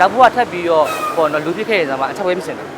နောက်ဘဝထပ်ပြီးတော့ပေါ့နော်လူပြစ်ခဲ့ရစားမှာအချက်ဝဲဖြစ်နေတာ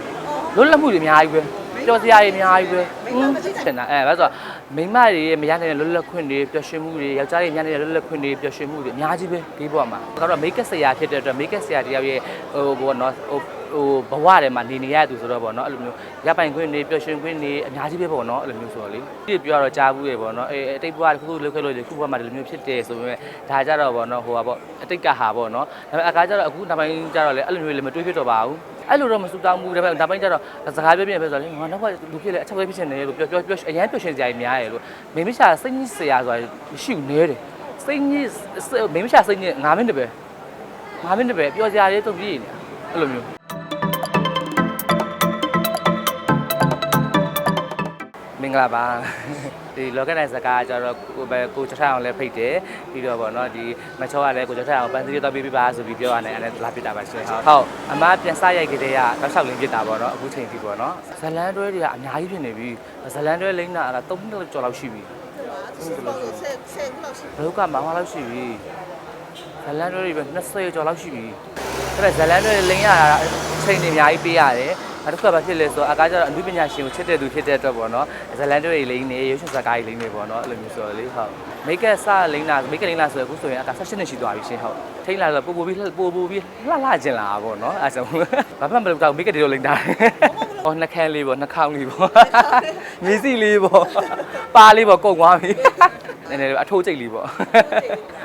လွတ်လပ်မှုတွေအများကြီးပဲ ပျော်စရာတွေအများကြီးပဲဖြစ်နေတာအဲဒါဆိုမိန်းမတွေမရနိုင်တဲ့လွတ်လပ်ခွင့်တွေပျော်ရွှင်မှုတွေယောက်ျားတွေမရနိုင်တဲ့လွတ်လပ်ခွင့်တွေပျော်ရွှင်မှုတွေအများကြီးပဲဒီဘဝမှာကတော့ make up ဆရာဖြစ်တဲ့အတွက် make up ဆရာတယောက်ရဲ့ဟိုဘောနော်ဟိုဟိုဘဝထဲမှာနေနေရသူဆိုတော့ဗောနော်အဲ့လိုမျိုးရပိုင်ခွင့်တွေပျော်ရွှင်ခွင့်တွေအများကြီးပဲဗောနော်အဲ့လိုမျိုးဆိုတော့လေဒီပြောတော့ကြားဘူးရေဗောနော်အဲအတိတ်ဘဝတစ်ခုခုလုပ်ခဲ့လို့ဒီခုဘဝမှာဒီလိုမျိုးဖြစ်တယ်ဆိုပေမဲ့ဒါကြတော့ဗောနော်ဟိုပါဗောအတိတ်ကဟာဗောနော်ဒါပေမဲ့အကားကြတော့အခုနောက်ပိုင်းကြတော့လေအဲ့လိုမျိုးလည်းမတွေးဖြစ်တော့ပါဘူး အဲ့လိုတော့မစူတောင်းဘူးဒါပေမဲ့နောက်ပိုင်းကျတော့စကားပြောပြပဲဆိုတော့လေငါနောက်ကလူဖြစ်လေအချက်ပဲဖြစ်ချင်တယ်လို့ပြောပြောပြောအရန်ပြောရှင်စရာကြီးများရယ်လို့မိမိရှာစိတ်ကြီးစရာဆိုတာမရှိဘူးနဲတယ်စိတ်ကြီးမိမိရှာစိတ်ကြီး9မိနစ်ပဲ9မိနစ်ပဲပြောစရာလေးတုံပြည့်နေတာအဲ့လိုမျိုး မင်္ဂလာပါဒီလောကနိုင်စကားကျတော့ကိုပဲကိုချထအောင်လည်းဖိတ်တယ်ပြီးတော့ဗောနော်ဒီမချောကလည်းကိုချထအောင်ပန်းစည်းတော့ပြီးပြပါဆိုပြီးပြောရတယ်အဲ့ဒါလာပြတာပါရှင်ဟုတ်ဟုတ်အမပြန်စရိုက်ကြတဲ့ကတောက်လျှောက်လင်းပြတာဗောနော်အခုချိန်ပြီဗောနော်ဇလန်တွဲတွေကအများကြီးဖြစ်နေပြီဇလန်တွဲလိမ့်တာက3နှစ်ကျော်လောက်ရှိပြီဆက်ဆက်လောက်ရှိဘလုတ်ကမအောင်လောက်ရှိပြီဇလန်တွဲတွေပဲ20ကျော်လောက်ရှိပြီအဲ့ဒါဇလန်တွဲလိမ့်ရတာ အချိန်တွေအများကြီးပေးရတယ်နောက်တစ်ခုကဘာဖြစ်လဲဆိုတော့အကားကျတော့အမှုပညာရှင်ကိုချစ်တဲ့သူဖြစ်တဲ့အတွက်ပေါ့နော်ဇလန်တွေလိမ့်နေရုပ်ရှင်ဇာတ်ကားကြီးလိမ့်နေပေါ့နော်အဲ့လိုမျိုးဆိုတော့လေဟုတ်မိတ်ကစလိမ့်တာမိတ်ကလိမ့်လာဆိုတော့အခုဆိုရင်အကား16နှစ်ရှိသွားပြီရှင်ဟုတ်ထိတ်လာဆိုပို့ပို့ပြီးပို့ပို့ပြီးလှလှကျင်လာပေါ့နော်အဲ့ဒါဆိုဘာမှမလုပ်တော့မိတ်ကတွေတော့လိမ့်တာဟောနှခမ်းလေးပေါ့နှခေါင်းလေးပေါ့မြေစီလေးပေါ့ပါလေးပေါ့ကုန်သွားပြီ နည်းနည်းအထိုးကျိတ်လေးပေါ့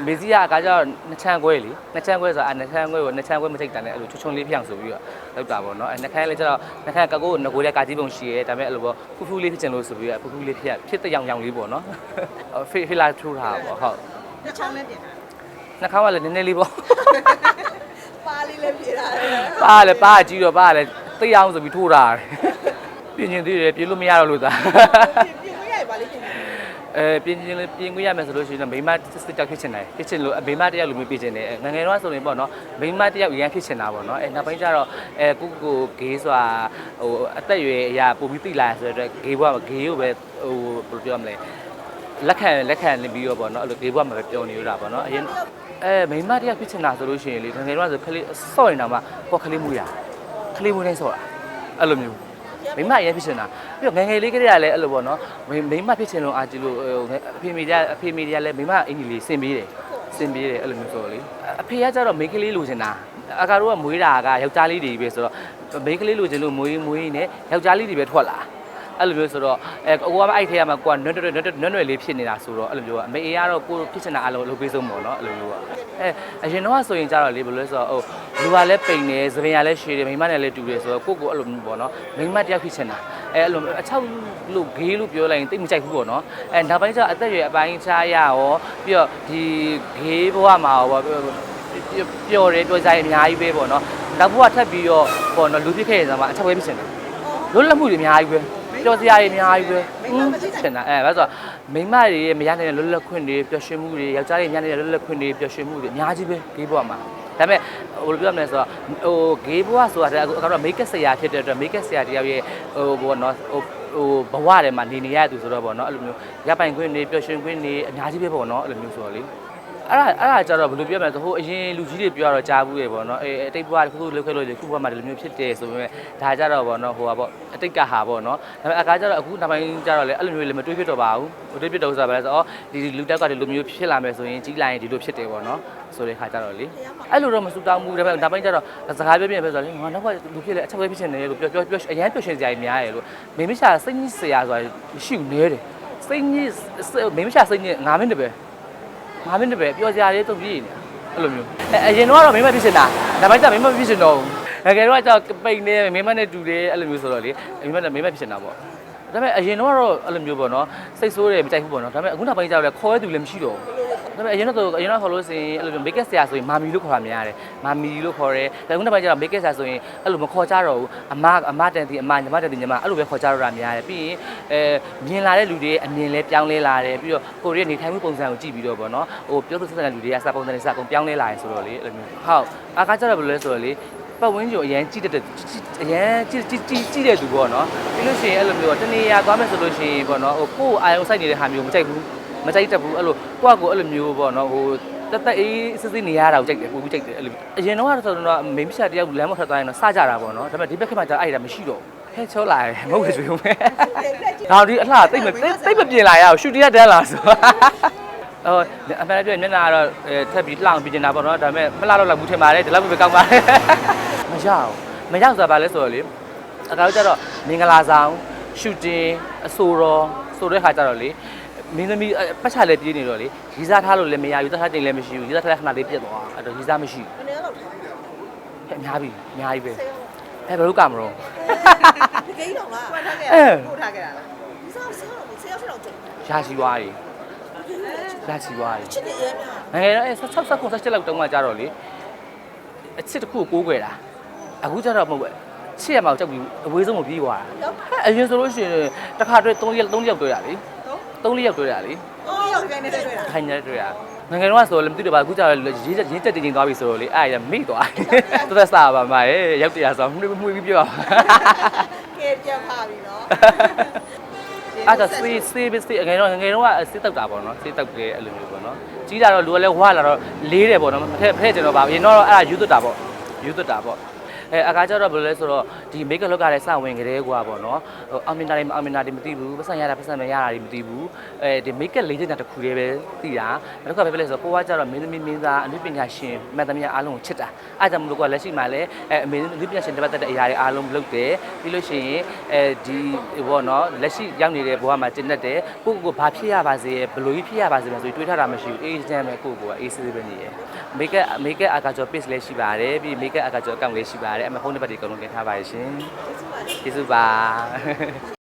မေစီကအကားကျတော့နှစ်ချမ်းခွဲလေနှစ်ချမ်းခွဲဆိုတာနှစ်ချမ်းခွဲကိုနှစ်ချမ်းခွဲမချိတ်တန်တဲ့အဲ့လိုချုံချုံလေးပြောင်ဆိုပြီးတော့လောက်တာပေါ့နော်အဲ့နှခမ်းလေးကျတော့နှခမ်းကကိုငကိုတဲ့ကာကြီးပုံရှိရဲဒါပေမဲ့အဲ့လိုပေါ့ဖူးဖူးလေးဖြစ်ချင်လို့ဆိုပြီးတော့ဖူးဖူးလေးဖြစ်ဖြစ်တဲ့ရောင်ရောင်လေးပေါ့နော်ဖေဖေလာထိုးတာပေါ့ဟုတ်နှစ်ချောင်းနဲ့တင်တာနှခေါင်းကလည်းနည်းနည်းလေးပေါ့ပါလေးလည်းပြေတာတယ်ပါလည်းပါကြီးတော့ပါလည်းသိအောင်ဆိုပြီးထိုးတာပြင်ကျင်သေးတယ်ပြင်လို့မရတော့လို့သာ ပြင်မရပါလိမ့်မယ် အဲပြင်ကျင်လေးပြင်ခွင့်ရမယ်ဆိုလို့ရှိရင်တော့မိမစစ်တောက်ဖြစ်ချင်တယ်ဖြစ်ချင်လို့မိမတယောက်လိုမျိုးပြင်ချင်တယ်ငငယ်တော့ဆိုရင်ပေါ့နော်မိမတယောက်ရန်ဖြစ်ချင်တာပေါ့နော်အဲနောက်ပိုင်းကျတော့အဲကိုကိုဂေးဆိုတာဟိုအသက်အရွယ်အရာပုံပြီးသိလာဆိုတော့ဂေးဘွားဂေးကိုပဲဟိုဘယ်လိုပြောမလဲလက်ခံလက်ခံနေပြီးတော့ပေါ့နော်အဲ့လိုဂေးဘွားမှာပဲပြောနေရတာပေါ့နော်အရင်အဲမိမတယောက်ဖြစ်ချင်တာဆိုလို့ရှိရင်လေငငယ်တော့ဆိုခလေးစော့နေတာမှပေါ့ခလေးမူရခလေးမူနေစော့တာအဲ့လိုမျိုး မိမအရင်ဖြစ်ချင်တာပြီးတော့ငယ်ငယ်လေးကလေးကလည်းအဲ့လိုပေါ့နော်မိမိမဖြစ်ချင်လို့အာကြည့်လို့ဟိုအဖေမိကြအဖေမိကြလည်းမိမအင်ကြီးလေးစင်ပေးတယ်စင်ပေးတယ်အဲ့လိုမျိုးဆိုတော့လေအဖေကကြတော့မိန်းကလေးလိုချင်တာအကာတို့ကမွေးတာကယောက်ျားလေးတွေပဲဆိုတော့မိန်းကလေးလိုချင်လို့မွေးမွေးနေယောက်ျားလေးတွေပဲထွက်လာအဲ့လိုမျိုးဆိုတော့အဲအကူကမအဲ့ထဲမှာကိုကနွတ်နွတ်နွတ်နွတ်နွတ်လေးဖြစ်နေတာဆိုတော့အဲ့လိုမျိုးကအမေအေးကတော့ကိုဖြစ်ချင်တာအလုံးလုပ်ပေးဆုံးပေါ့နော်အဲ့လိုမျိုးကအဲအရင်တော့ဆိုရင်ကြတော့လေဘယ်လိုလဲဆိုတော့ဟို လူကလည်းပိန်နေသပင်ကလည်းရှည်တယ်မိမနဲ့လည်းတူတယ်ဆိုတော့ကိုကိုအဲ့လိုမျိုးပေါ့နော်မိမတယောက်ဖြစ်ချင်တာအဲအဲ့လိုအချောက်လို့ဂေးလို့ပြောလိုက်ရင်တိတ်မကြိုက်ဘူးပေါ့နော်အဲနောက်ပိုင်းကျတော့အသက်အရွယ်အပိုင်းခြားရရောပြီးတော့ဒီဂေးဘဝမှာရောပေါ့ပျော်တယ်ပျော်စားရအများကြီးပဲပေါ့နော်နောက်ဘဝထပ်ပြီးတော့ပေါ့နော်လူပြစ်ခဲ့ရစားမှာအချက်ပဲဖြစ်ချင်တယ်လွတ်လပ်မှုတွေအများကြီးပဲပျော်စရာတွေအများကြီးပဲဖြစ်နေတာအဲဒါဆိုမိန်းမတွေမရနိုင်တဲ့လွတ်လပ်ခွင့်တွေပျော်ရွှင်မှုတွေယောက်ျားတွေမရနိုင်တဲ့လွတ်လပ်ခွင့်တွေပျော်ရွှင်မှုတွေအများကြီးပဲဂေးဘဝမှာ ဒါပေမဲ့ဟိုလိုပြောမလဲဆိုတော့ဟိုဂေးဘဝဆိုတာအခုကတော့ make up ဆရာဖြစ်တဲ့အတွက် make up ဆရာတယောက်ရဲ့ဟိုဘောနော်ဟိုဟိုဘဝထဲမှာနေနေရသူဆိုတော့ဗောနော်အဲ့လိုမျိုးရပိုင်ခွင့်တွေပျော်ရွှင်ခွင့်တွေအများကြီးပဲဗောနော်အဲ့လိုမျိုးဆိုတော့လေ အဲ့ဒါအဲ့ဒါကြတော့ဘယ်လိုပြောမလဲဆိုဟိုအရင်လူကြီးတွေပြောတော့ကြားဘူးရေဗောနော်အဲအတိတ်ဘဝတစ်ခုခုလုပ်ခဲ့လို့ဒီခုဘဝမှာဒီလိုမျိုးဖြစ်တယ်ဆိုပေမဲ့ဒါကြတော့ဗောနော်ဟိုပါဗောအတိတ်ကဟာဗောနော်ဒါပေမဲ့အကားကြတော့အခုနောက်ပိုင်းကြတော့လေအဲ့လိုမျိုးလည်းမတွေးဖြစ်တော့ပါဘူးမတွေးဖြစ်တော့ဆိုတာပဲဆိုတော့ဒီလူတက်ကဒီလိုမျိုးဖြစ်လာမယ်ဆိုရင်ကြီးလိုက်ရင်ဒီလိုဖြစ်တယ်ဗောနော်ဆိုတဲ့ခါကြတော့လေအဲ့လိုတော့မစူတောင်းဘူးဒါပေမဲ့နောက်ပိုင်းကျတော့စကားပြောပြပဲဆိုတော့လေငါနောက်ကလူဖြစ်လေအချက်ပဲဖြစ်ချင်တယ်လို့ပြောပြောပြောအရန်ပြောရှင်စရာကြီးများရယ်လို့မိမိရှာစိတ်ကြီးစရာဆိုတာမရှိဘူးနဲတယ်စိတ်ကြီးမိမိရှာစိတ်ကြီး9မိနစ်ပဲ 9မိနစ်ပဲပြောစရာလေးတုံပြည့်နေတာအဲ့လိုမျိုးအဲအရင်တော့မိမဖြစ်ချင်တာနောက်ပိုင်းကျမိမဖြစ်ချင်တော့ဘူးငယ်တော့ကျပိန်နေမိမနဲ့တူတယ်အဲ့လိုမျိုးဆိုတော့လေမိမနဲ့မိမဖြစ်ချင်တာပေါ့ဒါပေမဲ့အရင်တော့အဲ့လိုမျိုးပေါ့နော်စိတ်ဆိုးတယ်မကြိုက်ဘူးပေါ့နော်ဒါပေမဲ့အခုနောက်ပိုင်းကျတော့လေခေါ်ရသူလည်းမရှိတော့ဘူး ဒါပေမဲ့အရင်တော့အရင်တော့ခေါ်လို့ဆိုရင်အဲ့လိုမျိုး make up ဆရာဆိုရင်မာမီလို့ခေါ်တာများတယ်မာမီလို့ခေါ်တယ်ဒါကုန်းတစ်ပိုင်းကျတော့ make up ဆရာဆိုရင်အဲ့လိုမခေါ်ကြတော့ဘူးအမအမတန်တီအမညီမတန်တီညီမအဲ့လိုပဲခေါ်ကြတော့တာများတယ်ပြီးရင်အဲမြင်လာတဲ့လူတွေအမြင်လဲပြောင်းလဲလာတယ်ပြီးတော့ကိုရီးယားနေထိုင်မှုပုံစံကိုကြည့်ပြီးတော့ဗောနော်ဟိုပြောသူဆက်တဲ့လူတွေကစပုံစံတွေစအကုန်ပြောင်းလဲလာတယ်ဆိုတော့လေအဲ့လိုမျိုးဟုတ်အခါကျတော့ဘယ်လိုလဲဆိုတော့လေပတ်ဝန်းကျင်အရန်ကြည့်တဲ့အရန်ကြည့်ကြည့်ကြည့်ကြည့်တဲ့သူပေါ့နော်ပြီးလို့ရှိရင်အဲ့လိုမျိုးတနေရာသွားမယ်ဆိုလို့ရှိရင်ပေါ့နော်ဟိုကိုယ်အာယုံစိုက်နေတဲ့ဟာမျိုးမကြိုက်ဘူး မကြိုက်တတ်ဘူးအဲ့လိုကိုယ့်အကိုအဲ့လိုမျိုးပေါ့နော်ဟိုတက်တက်အေးစစ်စစ်နေရတာကိုကြိုက်တယ်ပို့ပြီးကြိုက်တယ်အဲ့လိုအရင်တော့ဆိုတော့မိန်းမရှာတယောက်လမ်းမထွက်သွားရင်တော့စကြတာပေါ့နော်ဒါပေမဲ့ဒီဘက်ခက်မှကျအဲ့ဒါမရှိတော့ဟဲ့ချောလာတယ်မဟုတ်ဘူးဆိုရုံပဲဒါဒီအလှတိတ်မတိတ်မပြင်လာရအောင်ရှူတီရတန်းလာဆိုဟိုအမှန်တကယ်မျက်နှာကတော့ထပ်ပြီးလှအောင်ပြင်နေတာပေါ့နော်ဒါပေမဲ့မလှတော့လောက်ဘူးထင်ပါတယ်ဒီလောက်ပဲကောင်းပါတယ်မရအောင်မရဆိုတာဘာလဲဆိုတော့လေအကောက်ကျတော့မင်္ဂလာဆောင်ရှူတင်အဆိုတော်ဆိုတဲ့ခါကျတော့လေ မင်းသမီးပတ်ချလည်းပြေးနေတော့လေရီစားထားလို့လည်းမရဘူးတထားတင်လည်းမရှိဘူးရီစားထားတဲ့ခဏလေးပြတ်သွားအဲ့တော့ရီစားမရှိဘယ်နေတော့ထားဘူးဟဲ့အများပြီအများကြီးပဲအဲဘယ်လိုကမလို့ဒီကိန်းတော့လားကွာထားခဲ့တာပို့ထားခဲ့တာလားဒီစားဆင်းတော့ဆင်းရောက်တော့ကျုံရရှိသွားပြီရရှိသွားပြီချစ်တယ်ရဲများငယ်ငယ်တော့အဲ6 7 9 7လောက်တုန်းကကြတော့လေအချစ်တစ်ခုကိုကိုးကွယ်တာအခုကျတော့မဟုတ်ပဲချစ်ရမှာကြောက်ပြီးအဝေးဆုံးကိုပြီးသွားတာရောက်အရင်ဆိုလို့ရှိရင်တစ်ခါတွေ့3ရက်3ရက်တွေ့ရလေ တော့3ရက်တွေ့ရလေအော်ရောက်ခိုင်းနေတယ်တွေ့တာခိုင်နေတွေ့ရငယ်ငယ်တော့ဆိုလည်းမသိတော့ပါအခုကျတော့ရေးရင်းတက်တင်တင်သွားပြီဆိုတော့လေအဲ့ဒါမိသွားတော်တော်စားပါမှာရေရောက်တရားဆိုမှုမှုပြီးပြောကဲပြန်ပါပြီနော်အဲ့ဒါစေးစေးပဲစေးငယ်တော့ငယ်တော့စေးတောက်တာပေါ့နော်စေးတောက်တယ်အဲ့လိုမျိုးပေါ့နော်ကြီးလာတော့လူကလည်းဝါလာတော့လေးတယ်ပေါ့နော်ဖဲဖဲကျင်တော့ပါရင်တော့အဲ့ဒါယူသွတ်တာပေါ့ယူသွတ်တာပေါ့ အဲအကားကျတော့ဘယ်လိုလဲဆိုတော့ဒီ make up လောက်ကလည်းစဝင်ကြတဲ့ကွာပေါ့နော်ဟိုအောင်မြင်တာတွေမအောင်မြင်တာတွေမသိဘူးပတ်စံရတာပတ်စံမရတာတွေမသိဘူးအဲဒီ make up လေးတဲ့တစ်ခုတည်းပဲသိတာနောက်တစ်ခါပဲပဲလဲဆိုတော့ကိုကကျတော့မင်းသမီးမင်းသားအနုပညာရှင်မတ်သမီးအားလုံးကိုချစ်တာအဲ့ဒါကြောင့်မလို့ကလက်ရှိမှာလည်းအဲအမေအနုပညာရှင်တစ်ပတ်သက်တဲ့အရာတွေအားလုံးလုပ်တယ်ပြီးလို့ရှိရင်အဲဒီဘောနော်လက်ရှိရောက်နေတဲ့ဘဝမှာကျင့်တတ်တယ်ကိုကိုကိုဘာဖြစ်ရပါစေဘယ်လိုကြီးဖြစ်ရပါစေမဆိုတွေးထားတာမရှိဘူးအေးချမ်းပဲကိုကိုကအေးဆေးဆေးပဲနေရယ် make up make up အကာကျော် page လည်းရှိပါတယ်ပြီး make up အကာကျော် account လည်းရှိပါတယ်အမဖုန်းနံပါတ်တွေအကုန်လုံးတင်ထားပါရရှင်ကျေးဇူးပါ